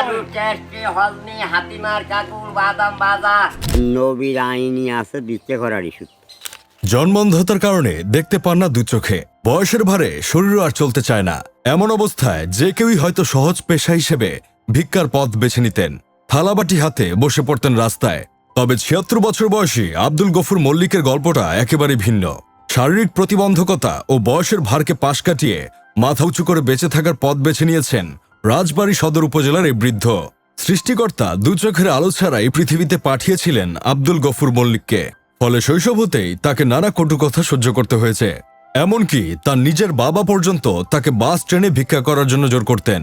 আলু টেস্টি হজমি হাতিমার কাকুর বাদাম বাজা নবীর আইনি আছে বিচ্ছে করার ইস্যু। জন্মন্ধতার কারণে দেখতে পান না দু চোখে। বয়সের ভারে শরীর আর চলতে চায় না। এমন অবস্থায় যে কেউই হয়তো সহজ পেশা হিসেবে ভিক্ষার পথ বেছে নিতেন। থালাবাটি হাতে বসে পড়তেন রাস্তায়। তবে ছিয়াত্তর বছর বয়সী আব্দুল গফুর মল্লিকের গল্পটা একেবারে ভিন্ন। শারীরিক প্রতিবন্ধকতা ও বয়সের ভারকে পাশ কাটিয়ে মাথা উঁচু করে বেঁচে থাকার পথ বেছে নিয়েছেন রাজবাড়ী সদর উপজেলার এই বৃদ্ধ সৃষ্টিকর্তা দু চোখের আলো ছাড়াই পৃথিবীতে পাঠিয়েছিলেন আব্দুল গফুর মল্লিককে। ফলে শৈশব হতেই তাকে নানা কটু কথা সহ্য করতে হয়েছে। এমনকি তার নিজের বাবা পর্যন্ত তাকে বাস ট্রেনে ভিক্ষা করার জন্য জোর করতেন।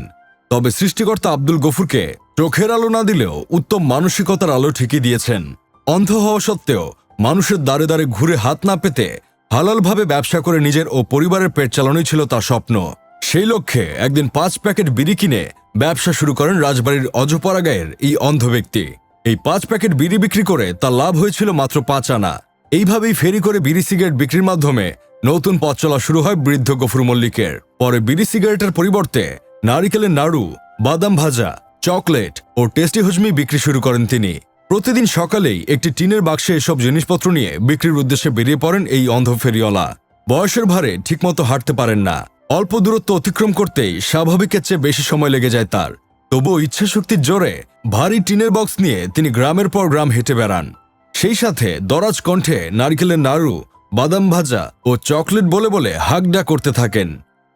তবে সৃষ্টিকর্তা আব্দুল গফুরকে চোখের আলো না দিলেও উত্তম মানসিকতার আলো ঠিকই দিয়েছেন। অন্ধ হওয়া সত্ত্বেও মানুষের দ্বারে দ্বারে ঘুরে হাত না পেতে হালালভাবে ব্যবসা করে নিজের ও পরিবারের পেট চালানোই ছিল তার স্বপ্ন। সেই লক্ষ্যে একদিন পাঁচ প্যাকেট বিড়ি কিনে ব্যবসা শুরু করেন রাজবাড়ির অজপাড়া গায়ের এই অন্ধ ব্যক্তি। এই পাঁচ প্যাকেট বিড়ি বিক্রি করে তার লাভ হয়েছিল মাত্র পাঁচ আনা। এইভাবেই ফেরি করে বিড়ি সিগারেট বিক্রির মাধ্যমে নতুন পথ চলা শুরু হয় বৃদ্ধ গফুর মল্লিকের। পরে বিড়ি সিগারেটের পরিবর্তে নারিকেলের নাড়ু, বাদাম ভাজা, চকলেট ও টেস্টি হজমি বিক্রি শুরু করেন তিনি। প্রতিদিন সকালেই একটি টিনের বাক্সে এসব জিনিসপত্র নিয়ে বিক্রির উদ্দেশ্যে বেরিয়ে পড়েন এই অন্ধ ফেরিওয়ালা। বয়সের ভারে ঠিকমতো হাঁটতে পারেন না। অল্প দূরত্ব অতিক্রম করতেই স্বাভাবিকের চেয়ে বেশি সময় লেগে যায় তার। তবুও ইচ্ছাশক্তির জোরে ভারী টিনের বক্স নিয়ে তিনি গ্রামের পর গ্রাম হেঁটে বেড়ান। সেই সাথে দরাজ কণ্ঠে নারকেলের নাড়ু, বাদাম ভাজা ও চকলেট বলে বলে হাগডা করতে থাকেন।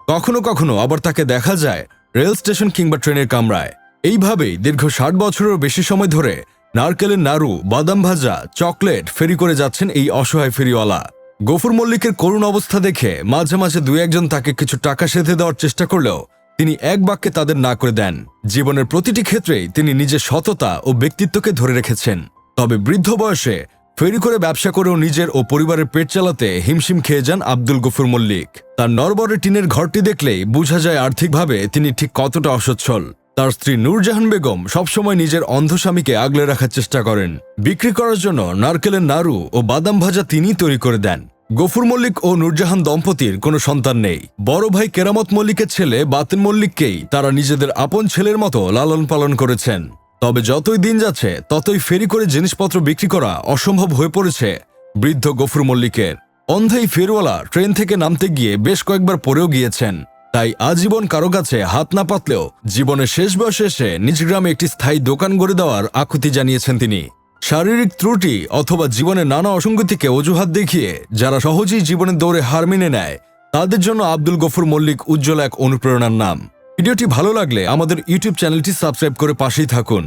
কখনো কখনো আবার তাকে দেখা যায় রেল স্টেশন কিংবা ট্রেনের কামরায়। এইভাবেই দীর্ঘ ষাট বছরেরও বেশি সময় ধরে নারকেলের নাড়ু, বাদাম ভাজা, চকলেট ফেরি করে যাচ্ছেন এই অসহায় ফেরিওয়ালা। গফুর মল্লিকের করুণ অবস্থা দেখে মাঝে মাঝে দুই একজন তাকে কিছু টাকা সেধে দেওয়ার চেষ্টা করলেও তিনি এক বাক্যে তাদের না করে দেন। জীবনের প্রতিটি ক্ষেত্রেই তিনি নিজের সততা ও ব্যক্তিত্বকে ধরে রেখেছেন। তবে বৃদ্ধ বয়সে ফেরি করে ব্যবসা করেও নিজের ও পরিবারের পেট চালাতে হিমশিম খেয়ে যান আব্দুল গফুর মল্লিক। তার নরবরে টিনের ঘরটি দেখলেই বোঝা যায় আর্থিকভাবে তিনি ঠিক কতটা অসচ্ছল। তার স্ত্রী নূরজাহান বেগম সবসময় নিজের অন্ধ স্বামীকে আগলে রাখার চেষ্টা করেন। বিক্রি করার জন্য নারকেলের নাড়ু ও বাদাম ভাজা তিনিই তৈরি করে দেন। গফুর মল্লিক ও নূরজাহান দম্পতির কোনো সন্তান নেই। বড় ভাই কেরামত মল্লিকের ছেলে বাতিন মল্লিককেই তারা নিজেদের আপন ছেলের মতো লালন পালন করেছেন। তবে যতই দিন যাচ্ছে, ততই ফেরি করে জিনিসপত্র বিক্রি করা অসম্ভব হয়ে পড়েছে বৃদ্ধ গফুর মল্লিকের। অন্ধেই ফেরওয়ালা ট্রেন থেকে নামতে গিয়ে বেশ কয়েকবার পড়েও গিয়েছেন। তাই আজীবন কারও কাছে হাত না পাতলেও জীবনের শেষ বয়সে এসে নিজ গ্রামে একটি স্থায়ী দোকান গড়ে দেওয়ার আকুতি জানিয়েছেন তিনি। শারীরিক ত্রুটি অথবা জীবনের নানা অসঙ্গতিকে অজুহাত দেখিয়ে যারা সহজেই জীবনের দৌড়ে হার মেনে নেয়, তাদের জন্য আব্দুল গফুর মল্লিক উজ্জ্বল এক অনুপ্রেরণার নাম। ভিডিওটি ভালো লাগলে আমাদের ইউটিউব চ্যানেলটি সাবস্ক্রাইব করে পাশেই থাকুন।